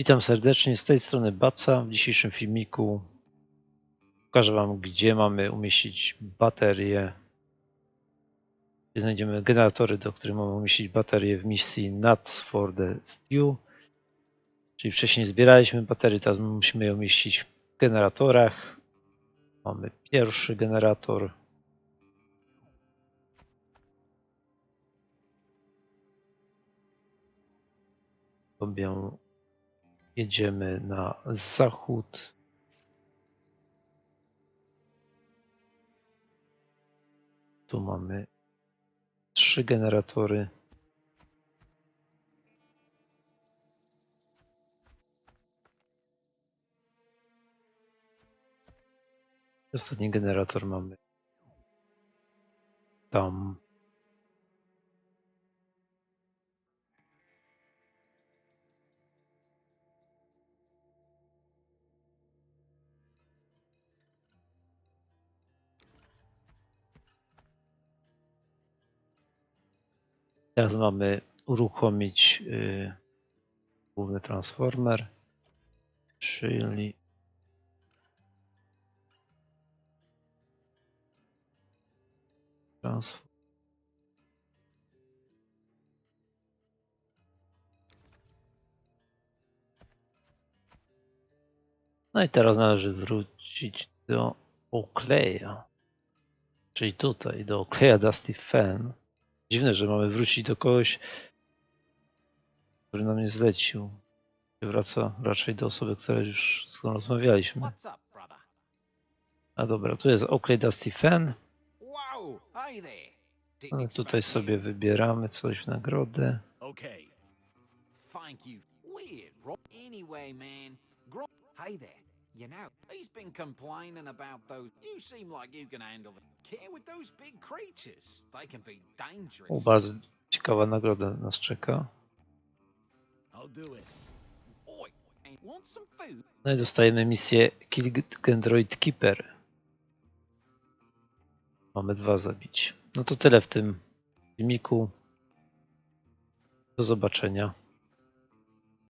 Witam serdecznie z tej strony Baca. W dzisiejszym filmiku pokażę Wam, gdzie mamy umieścić baterie. Gdzie znajdziemy generatory, do których mamy umieścić baterie w misji Nuts for the Stew. Czyli wcześniej zbieraliśmy baterie, teraz musimy je umieścić w generatorach. Mamy pierwszy generator. Sobie jedziemy na zachód. Tu mamy trzy generatory. Ostatni generator mamy tam. Teraz mamy uruchomić y, główny transformer, czyli transform. No i teraz należy wrócić do Okleja, czyli tutaj do Okleja Dusty Fan. Dziwne, że mamy wrócić do kogoś, który nam nie zlecił. Wraca raczej do osoby, która już z którą rozmawialiśmy. A dobra, tu jest Oakley Dusty Fan. No, tutaj sobie wybieramy coś w nagrodę. Hey there. You know, he's been complaining about those. You seem like you can handle them. Care with those big creatures. They can be O, dangerous. bardzo ciekawa nagroda nas czeka. I'll do it. Oi, and want some food? No i dostajemy misję Kill Gendroid Keeper. Mamy dwa zabić. No to tyle w tym filmiku. Do zobaczenia.